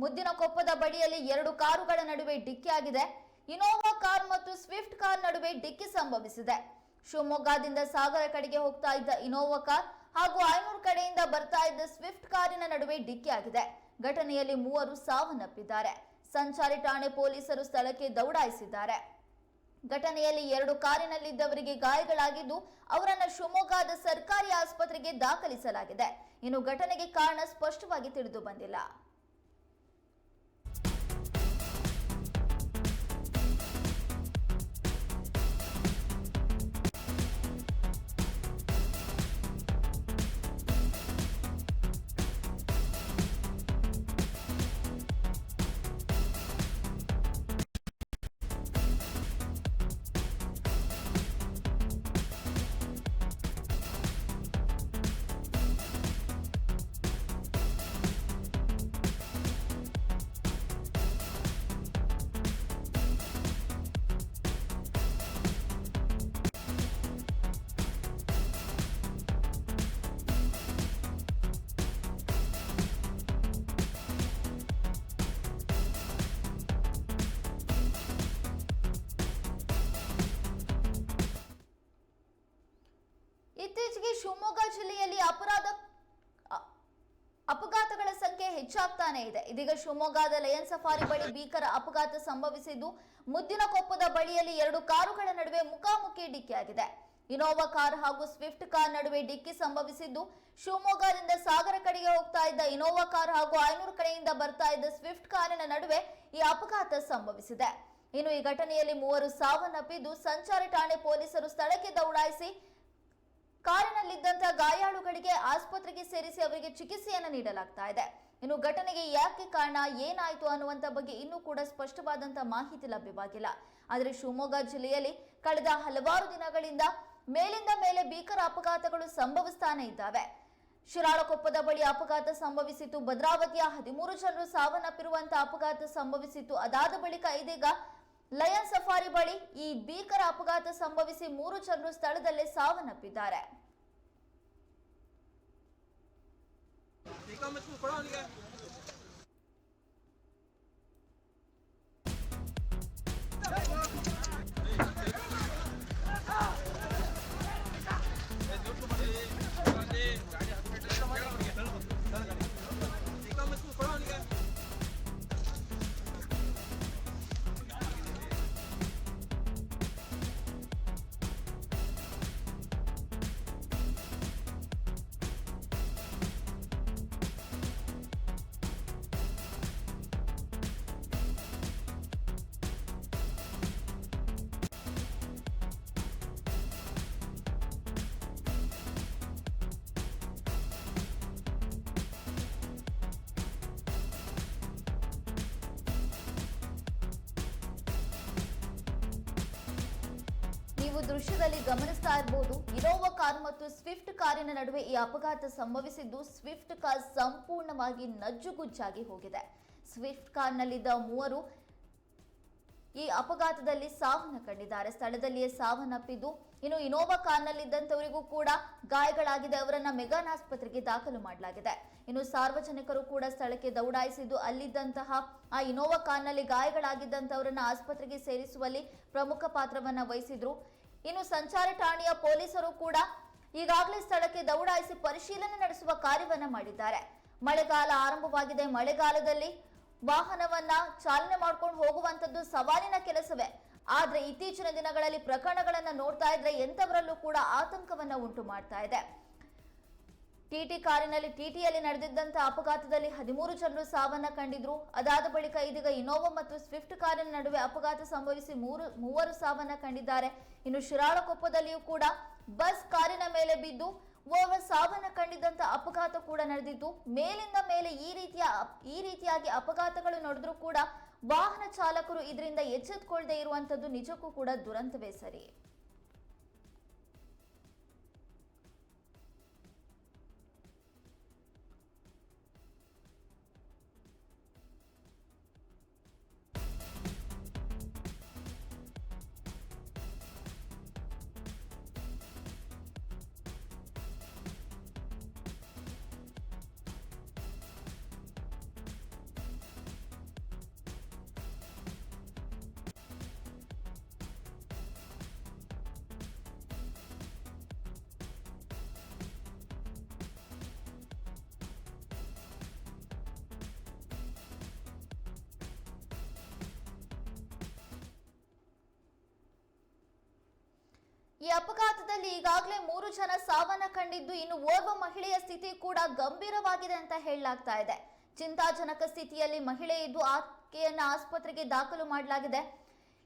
ಮುದ್ದಿನಕೊಪ್ಪದ ಬಳಿಯಲ್ಲಿ ಎರಡು ಕಾರುಗಳ ನಡುವೆ ಡಿಕ್ಕಿಯಾಗಿದೆ ಇನೋವಾ ಕಾರ್ ಮತ್ತು ಸ್ವಿಫ್ಟ್ ಕಾರ್ ನಡುವೆ ಡಿಕ್ಕಿ ಸಂಭವಿಸಿದೆ. ಶಿವಮೊಗ್ಗದಿಂದ ಸಾಗರ ಕಡೆಗೆ ಹೋಗ್ತಾ ಇದ್ದ ಇನೋವಾ ಕಾರ್ ಹಾಗೂ ಐನೂರು ಕಡೆಯಿಂದ ಬರ್ತಾ ಇದ್ದ ಸ್ವಿಫ್ಟ್ ಕಾರಿನ ನಡುವೆ ಡಿಕ್ಕಿಯಾಗಿದೆ ಘಟನೆಯಲ್ಲಿ ಮೂವರು ಸಾವನ್ನಪ್ಪಿದ್ದಾರೆ. ಸಂಚಾರಿ ಠಾಣೆ ಪೊಲೀಸರು ಸ್ಥಳಕ್ಕೆ ದೌಡಾಯಿಸಿದ್ದಾರೆ. ಘಟನೆಯಲ್ಲಿ ಎರಡು ಕಾರಿನಲ್ಲಿದ್ದವರಿಗೆ ಗಾಯಗಳಾಗಿದ್ದು, ಅವರನ್ನು ಶಿವಮೊಗ್ಗದ ಸರ್ಕಾರಿ ಆಸ್ಪತ್ರೆಗೆ ದಾಖಲಿಸಲಾಗಿದೆ. ಇನ್ನು ಘಟನೆಗೆ ಕಾರಣ ಸ್ಪಷ್ಟವಾಗಿ ತಿಳಿದು ಬಂದಿಲ್ಲ. ಶಿವಮೊಗ್ಗ ಜಿಲ್ಲೆಯಲ್ಲಿ ಅಪರಾಧ ಅಪಘಾತಗಳ ಸಂಖ್ಯೆ ಹೆಚ್ಚಾಗ್ತಾನೆ ಇದೆ. ಇದೀಗ ಶಿವಮೊಗ್ಗದ ಲಯನ್ ಸಫಾರಿ ಬಳಿ ಭೀಕರ ಅಪಘಾತ ಸಂಭವಿಸಿದ್ದು ಮುದ್ದಿನಕೊಪ್ಪದ ಬಳಿಯಲ್ಲಿ ಎರಡು ಕಾರುಗಳ ನಡುವೆ ಮುಖಾಮುಖಿ ಡಿಕ್ಕಿಯಾಗಿದೆ. ಇನೋವಾ ಕಾರ್ ಹಾಗೂ ಸ್ವಿಫ್ಟ್ ಕಾರ್ ನಡುವೆ ಡಿಕ್ಕಿ ಸಂಭವಿಸಿದ್ದು, ಶಿವಮೊಗ್ಗದಿಂದ ಸಾಗರ ಕಡೆಗೆ ಹೋಗ್ತಾ ಇದ್ದ ಇನೋವಾ ಕಾರ್ ಹಾಗೂ ಐನೂರು ಕಡೆಯಿಂದ ಬರ್ತಾ ಇದ್ದ ಸ್ವಿಫ್ಟ್ ಕಾರಿನ ನಡುವೆ ಈ ಅಪಘಾತ ಸಂಭವಿಸಿದೆ. ಇನ್ನು ಈ ಘಟನೆಯಲ್ಲಿ ಮೂವರು ಸಾವನ್ನಪ್ಪಿದ್ದು, ಸಂಚಾರ ಠಾಣೆ ಪೊಲೀಸರು ಸ್ಥಳಕ್ಕೆ ದೌಡಾಯಿಸಿ ಕಾರಿನಲ್ಲಿದ್ದಂತ ಗಾಯಾಳುಗಳಿಗೆ ಆಸ್ಪತ್ರೆಗೆ ಸೇರಿಸಿ ಅವರಿಗೆ ಚಿಕಿತ್ಸೆಯನ್ನು ನೀಡಲಾಗ್ತಾ ಇದೆ. ಇನ್ನು ಘಟನೆಗೆ ಯಾಕೆ ಕಾರಣ, ಏನಾಯಿತು ಅನ್ನುವಂತ ಬಗ್ಗೆ ಇನ್ನೂ ಕೂಡ ಸ್ಪಷ್ಟವಾದಂತ ಮಾಹಿತಿ ಲಭ್ಯವಾಗಿಲ್ಲ. ಆದರೆ ಶಿವಮೊಗ್ಗ ಜಿಲ್ಲೆಯಲ್ಲಿ ಕಳೆದ ಹಲವಾರು ದಿನಗಳಿಂದ ಮೇಲಿಂದ ಮೇಲೆ ಭೀಕರ ಅಪಘಾತಗಳು ಸಂಭವಿಸ್ತಾನೆ ಇದ್ದಾವೆ. ಶಿರಾಳಕೊಪ್ಪದ ಬಳಿ ಅಪಘಾತ ಸಂಭವಿಸಿತು ಭದ್ರಾವತಿಯ ಹದಿಮೂರು ಜನರು ಸಾವನ್ನಪ್ಪಿರುವಂತಹ ಅಪಘಾತ ಸಂಭವಿಸಿತು ಅದಾದ ಬಳಿಕ ಇದೀಗ ಲಯನ್ ಸಫಾರಿ ಬಳಿ ಈ ಭೀಕರ ಅಪಘಾತ ಸಂಭವಿಸಿ ಮೂರು ಜನರು ಸ್ಥಳದಲ್ಲೇ ಸಾವನ್ನಪ್ಪಿದ್ದಾರೆ. ನೀವು ದೃಶ್ಯದಲ್ಲಿ ಗಮನಿಸ್ತಾ ಇರಬಹುದು ಇನೋವಾ ಕಾರ್ ಮತ್ತು ಸ್ವಿಫ್ಟ್ ಕಾರಿನ ನಡುವೆ ಈ ಅಪಘಾತ ಸಂಭವಿಸಿದ್ದು ಸ್ವಿಫ್ಟ್ ಕಾರ್ ಸಂಪೂರ್ಣವಾಗಿ ನಜ್ಜುಗುಜ್ಜಾಗಿ ಹೋಗಿದೆ. ಸ್ವಿಫ್ಟ್ ಕಾರ್ನಲ್ಲಿದ್ದ ಮೂವರು ಈ ಅಪಘಾತದಲ್ಲಿ ಸಾವನ್ನ ಕಂಡಿದ್ದಾರೆ. ಸ್ಥಳದಲ್ಲಿಯೇ ಸಾವನ್ನಪ್ಪಿದ್ದು ಇನ್ನು ಇನೋವಾ ಕಾರ್ನಲ್ಲಿದ್ದಂಥವರಿಗೂ ಕೂಡ ಗಾಯಗಳಾಗಿದೆ. ಅವರನ್ನ ಮೆಗಾನ್ ಆಸ್ಪತ್ರೆಗೆ ದಾಖಲು ಮಾಡಲಾಗಿದೆ. ಇನ್ನು ಸಾರ್ವಜನಿಕರು ಕೂಡ ಸ್ಥಳಕ್ಕೆ ದೌಡಾಯಿಸಿದ್ದು, ಅಲ್ಲಿದ್ದಂತಹ ಆ ಇನೋವಾ ಕಾರ್ನಲ್ಲಿ ಗಾಯಗಳಾಗಿದ್ದಂಥವರನ್ನ ಆಸ್ಪತ್ರೆಗೆ ಸೇರಿಸುವಲ್ಲಿ ಪ್ರಮುಖ ಪಾತ್ರವನ್ನ ವಹಿಸಿದ್ರು. ಇನ್ನು ಸಂಚಾರ ಠಾಣೆಯ ಪೊಲೀಸರು ಕೂಡ ಈಗಾಗಲೇ ಸ್ಥಳಕ್ಕೆ ದೌಡಾಯಿಸಿ ಪರಿಶೀಲನೆ ನಡೆಸುವ ಕಾರ್ಯವನ್ನು ಮಾಡಿದ್ದಾರೆ. ಮಳೆಗಾಲ ಆರಂಭವಾಗಿದೆ. ಮಳೆಗಾಲದಲ್ಲಿ ವಾಹನವನ್ನ ಚಾಲನೆ ಮಾಡ್ಕೊಂಡು ಹೋಗುವಂತದ್ದು ಸವಾಲಿನ ಕೆಲಸವೇ. ಆದ್ರೆ ಇತ್ತೀಚಿನ ದಿನಗಳಲ್ಲಿ ಪ್ರಕರಣಗಳನ್ನ ನೋಡ್ತಾ ಇದ್ರೆ ಎಂತವರಲ್ಲೂ ಕೂಡ ಆತಂಕವನ್ನ ಉಂಟು ಮಾಡ್ತಾ ಇದೆ. ಟಿಟಿ ಕಾರಿನಲ್ಲಿ ಟಿಟಿಯಲ್ಲಿ ನಡೆದಿದ್ದಂತ ಅಪಘಾತದಲ್ಲಿ ಹದಿಮೂರು ಜನರು ಸಾವನ್ನ ಕಂಡಿದ್ರು. ಅದಾದ ಬಳಿಕ ಇದೀಗ ಇನೋವಾ ಮತ್ತು ಸ್ವಿಫ್ಟ್ ಕಾರಿನ ನಡುವೆ ಅಪಘಾತ ಸಂಭವಿಸಿ ಮೂರು, ಮೂವರು ಸಾವನ್ನ ಕಂಡಿದ್ದಾರೆ. ಇನ್ನು ಶಿರಾಳಕೊಪ್ಪದಲ್ಲಿಯೂ ಕೂಡ ಬಸ್ ಕಾರಿನ ಮೇಲೆ ಬಿದ್ದು ಓರ್ವ ಸಾವನ್ನ ಕಂಡಿದ್ದಂತ ಅಪಘಾತ ಕೂಡ ನಡೆದಿತ್ತು. ಮೇಲಿಂದ ಮೇಲೆ ಈ ರೀತಿಯ, ಈ ರೀತಿಯಾಗಿ ಅಪಘಾತಗಳು ನಡೆದ್ರೂ ಕೂಡ ವಾಹನ ಚಾಲಕರು ಇದರಿಂದ ಎಚ್ಚೆತ್ಕೊಳ್ಳದೆ ಇರುವಂತದ್ದು ನಿಜಕ್ಕೂ ಕೂಡ ದುರಂತವೇ ಸರಿ. ಈ ಅಪಘಾತದಲ್ಲಿ ಈಗಾಗಲೇ ಮೂರು ಜನ ಸಾವನ್ನ ಕಂಡಿದ್ದು, ಇನ್ನು ಓರ್ವ ಮಹಿಳೆಯ ಸ್ಥಿತಿ ಕೂಡ ಗಂಭೀರವಾಗಿದೆ ಅಂತ ಹೇಳಲಾಗ್ತಾ ಇದೆ. ಚಿಂತಾಜನಕ ಸ್ಥಿತಿಯಲ್ಲಿ ಮಹಿಳೆ ಇದ್ದು ಆಕೆಯನ್ನ ಆಸ್ಪತ್ರೆಗೆ ದಾಖಲು ಮಾಡಲಾಗಿದೆ.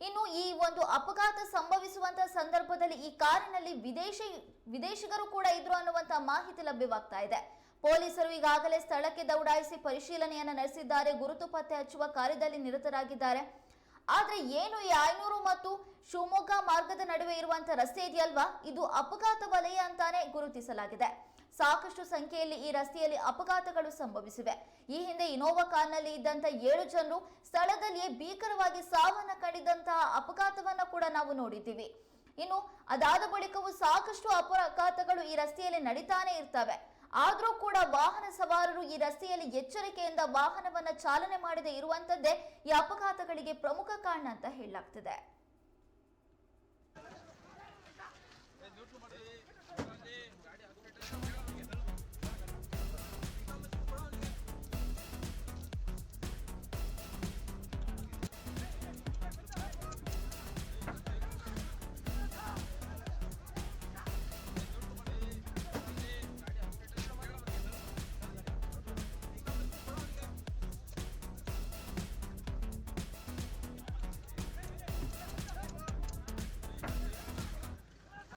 ಇನ್ನು ಈ ಒಂದು ಅಪಘಾತ ಸಂಭವಿಸುವಂತ ಸಂದರ್ಭದಲ್ಲಿ ಈ ಕಾರಿನಲ್ಲಿ ವಿದೇಶಿ, ವಿದೇಶಿಗರು ಕೂಡ ಇದ್ರು ಅನ್ನುವಂತ ಮಾಹಿತಿ ಲಭ್ಯವಾಗ್ತಾ ಇದೆ. ಪೊಲೀಸರು ಈಗಾಗಲೇ ಸ್ಥಳಕ್ಕೆ ದೌಡಾಯಿಸಿ ಪರಿಶೀಲನೆಯನ್ನು ನಡೆಸಿದ್ದಾರೆ. ಗುರುತು ಪತ್ತೆ ಹಚ್ಚುವ ಕಾರ್ಯದಲ್ಲಿ ನಿರತರಾಗಿದ್ದಾರೆ. ಆದ್ರೆ ಏನು ಈ ಐನೂರು ಮತ್ತು ಶಿವಮೊಗ್ಗ ಮಾರ್ಗದ ನಡುವೆ ಇರುವಂತ ರಸ್ತೆ ಇದೆಯಲ್ವಾ? ಇದು ಅಪಘಾತ ವಲಯ ಅಂತಾನೆ ಗುರುತಿಸಲಾಗಿದೆ. ಸಾಕಷ್ಟು ಸಂಖ್ಯೆಯಲ್ಲಿ ಈ ರಸ್ತೆಯಲ್ಲಿ ಅಪಘಾತಗಳು ಸಂಭವಿಸಿವೆ. ಈ ಹಿಂದೆ ಇನೋವಾ ಕಾರ್ನಲ್ಲಿ ಇದ್ದಂತ ಏಳು ಜನರು ಸ್ಥಳದಲ್ಲಿಯೇ ಭೀಕರವಾಗಿ ಸಾವನ್ನ ಕಂಡಿದ್ದಂತಹ ಅಪಘಾತವನ್ನ ಕೂಡ ನಾವು ನೋಡಿದ್ದೀವಿ. ಇನ್ನು ಅದಾದ ಬಳಿಕವೂ ಸಾಕಷ್ಟು ಅಪಘಾತಗಳು ಈ ರಸ್ತೆಯಲ್ಲಿ ನಡೀತಾನೆ ಇರ್ತವೆ. ಆದ್ರೂ ಕೂಡ ವಾಹನ ಸವಾರರು ಈ ರಸ್ತೆಯಲ್ಲಿ ಎಚ್ಚರಿಕೆಯಿಂದ ವಾಹನವನ್ನ ಚಾಲನೆ ಮಾಡದೆ ಇರುವಂತದ್ದೇ ಈ ಅಪಘಾತಗಳಿಗೆ ಪ್ರಮುಖ ಕಾರಣ ಅಂತ ಹೇಳಲಾಗ್ತಿದೆ.